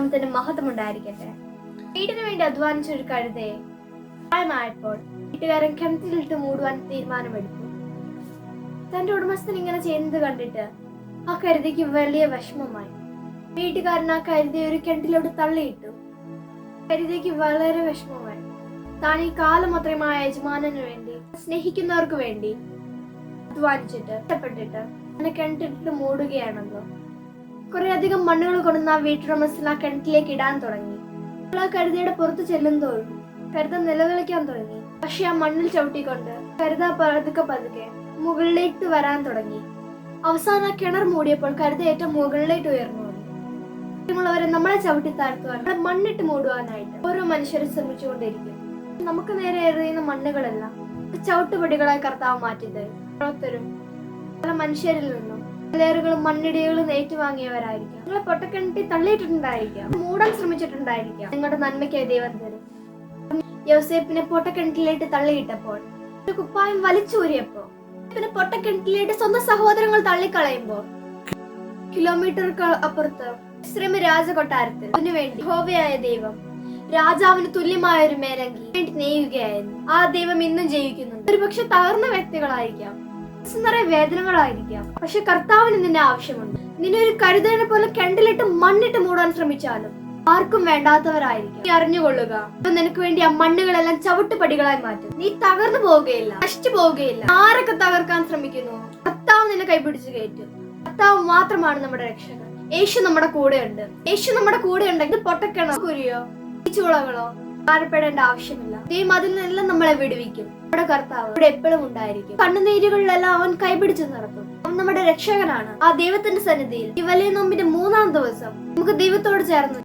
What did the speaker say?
നാമത്തിന് മഹത്വം ഉണ്ടായിരിക്കട്ടെ. വീടിന് വേണ്ടി അധ്വാനിച്ച ഒരു കഴുതയെ പ്രായമായപ്പോൾ വീട്ടുകാരൻ കിണറ്റിലിട്ട് മൂടുവാൻ തീരുമാനമെടുത്തു. തന്റെ ഉടമസ്ഥൻ ഇങ്ങനെ ചെയ്യുന്നത് കണ്ടിട്ട് ആ കരുതയ്ക്ക് വലിയ വിഷമമായി. വീട്ടുകാരൻ ആ കരുതയെ ഒരു കിണറ്റിലോട്ട് തള്ളിയിട്ടു. കരുതയ്ക്ക് വളരെ വിഷമമായി. താൻ ഈ കാലം അത്രയുമായ യജമാനന് വേണ്ടി സ്നേഹിക്കുന്നവർക്ക് വേണ്ടി അധ്വാനിച്ചിട്ട് ഇഷ്ടപ്പെട്ടിട്ട് അങ്ങനെ കിണറ്റിട്ട് മൂടുകയാണല്ലോ. കുറെ അധികം മണ്ണുകൾ കൊണ്ടുവന്ന് ആ വീട്ടുടമസ്ഥൻ ആ കിണറ്റിലേക്ക് ഇടാൻ തുടങ്ങി. ആ കരുതയുടെ പുറത്ത് ചെല്ലുന്തോറും കരുത നിലവിളിക്കാൻ തുടങ്ങി. പക്ഷെ ആ മണ്ണിൽ ചവിട്ടിക്കൊണ്ട് കരുത പതുക്കെ പതുക്കെ മുകളിലേക്ക് വരാൻ തുടങ്ങി. അവസാന കിണർ മൂടിയപ്പോൾ കരുത ഏറ്റവും മുകളിലേക്ക് ഉയർന്നു പ്രിയമുള്ളവരെ നമ്മളെ ചവിട്ടി താഴ്ത്തുവാൻ നമ്മളെ മണ്ണിട്ട് മൂടുവാനായിട്ട് ഓരോ മനുഷ്യരും ശ്രമിച്ചുകൊണ്ടിരിക്കും നമുക്ക് നേരെ എറിയുന്ന മണ്ണുകളെല്ലാം ചവിട്ടുപടികളായി കർത്താവ് മാറ്റി തരും. ഓരോരുത്തരും പല മനുഷ്യരിൽ നിന്നും ലേറുകളും മണ്ണിടികളും ഏറ്റുവാങ്ങിയവരായിരിക്കാം. നിങ്ങളെ പൊട്ടക്കിണറ്റി തള്ളിയിട്ടുണ്ടായിരിക്കാം മൂടാൻ ശ്രമിച്ചിട്ടുണ്ടായിരിക്കാം. നിങ്ങളുടെ നന്മയ്ക്കായി ദൈവം തരും. യോസേപ്പിനെ പൊട്ടക്കിണറ്റിലേക്ക് തള്ളിയിട്ടപ്പോൾ കുപ്പായം വലിച്ചൂരിയപ്പോ പിന്നെ പൊട്ടക്കിണറ്റിലേക്ക് സ്വന്തം സഹോദരങ്ങൾ തള്ളിക്കളയുമ്പോൾ കിലോമീറ്ററുകൾ അപ്പുറത്ത് ഇസ്രേമ രാജകൊട്ടാരത്തിൽ അതിനുവേണ്ടി ഹോവയായ ദൈവം രാജാവിന് തുല്യമായ ഒരു മേലങ്കി വേണ്ടി നെയ്യുകയായിരുന്നു ആ ദൈവം ഇന്നും ജയിക്കുന്നുണ്ട്. ഒരുപക്ഷെ തകർന്ന വ്യക്തികളായിരിക്കാം. നിറയെ വേദനകളായിരിക്കാം. പക്ഷെ കർത്താവിന് നിന്നെ ആവശ്യമുണ്ട്. നിന്നെ ഒരു കരുതലിനെ പോലെ കെണ്ടിലിട്ട് മണ്ണിട്ട് മൂടാൻ ശ്രമിച്ചാലും ആർക്കും വേണ്ടാത്തവരായിരിക്കും. നീ അറിഞ്ഞുകൊള്ളുക. നിനക്ക് വേണ്ടി ആ മണ്ണുകളെല്ലാം ചവിട്ടുപടികളായി മാറ്റും. നീ തകർന്നു പോവുകയില്ല. നശിച്ചു പോവുകയില്ല. ആരൊക്കെ തകർക്കാൻ ശ്രമിക്കുന്നു? കർത്താവ് നിന്നെ കൈപിടിച്ച് കയറ്റും. കർത്താവ് മാത്രമാണ് നമ്മുടെ രക്ഷകൻ. യേശു നമ്മുടെ കൂടെയുണ്ട്. യേശു നമ്മുടെ കൂടെ ഉണ്ടെങ്കിൽ പൊട്ടക്കണോ? കുരിയോ? ചുളകളോ ഭാരപ്പെടേണ്ട ആവശ്യമില്ല. ദൈവം അതിൽ നിന്നെല്ലാം നമ്മളെ വിടുവിക്കും. നമ്മുടെ കർത്താവ് ഇവിടെ എപ്പോഴും ഉണ്ടായിരിക്കും. കണ്ണുനീരുകളിലെല്ലാം അവൻ കൈപിടിച്ച് നടത്തും. അവൻ നമ്മുടെ രക്ഷകനാണ്. ആ ദൈവത്തിന്റെ സന്നിധിയിൽ ഈ വലിയ നോമ്പിന്റെ മൂന്നാം ദിവസം നമുക്ക് ദൈവത്തോട് ചേർന്ന്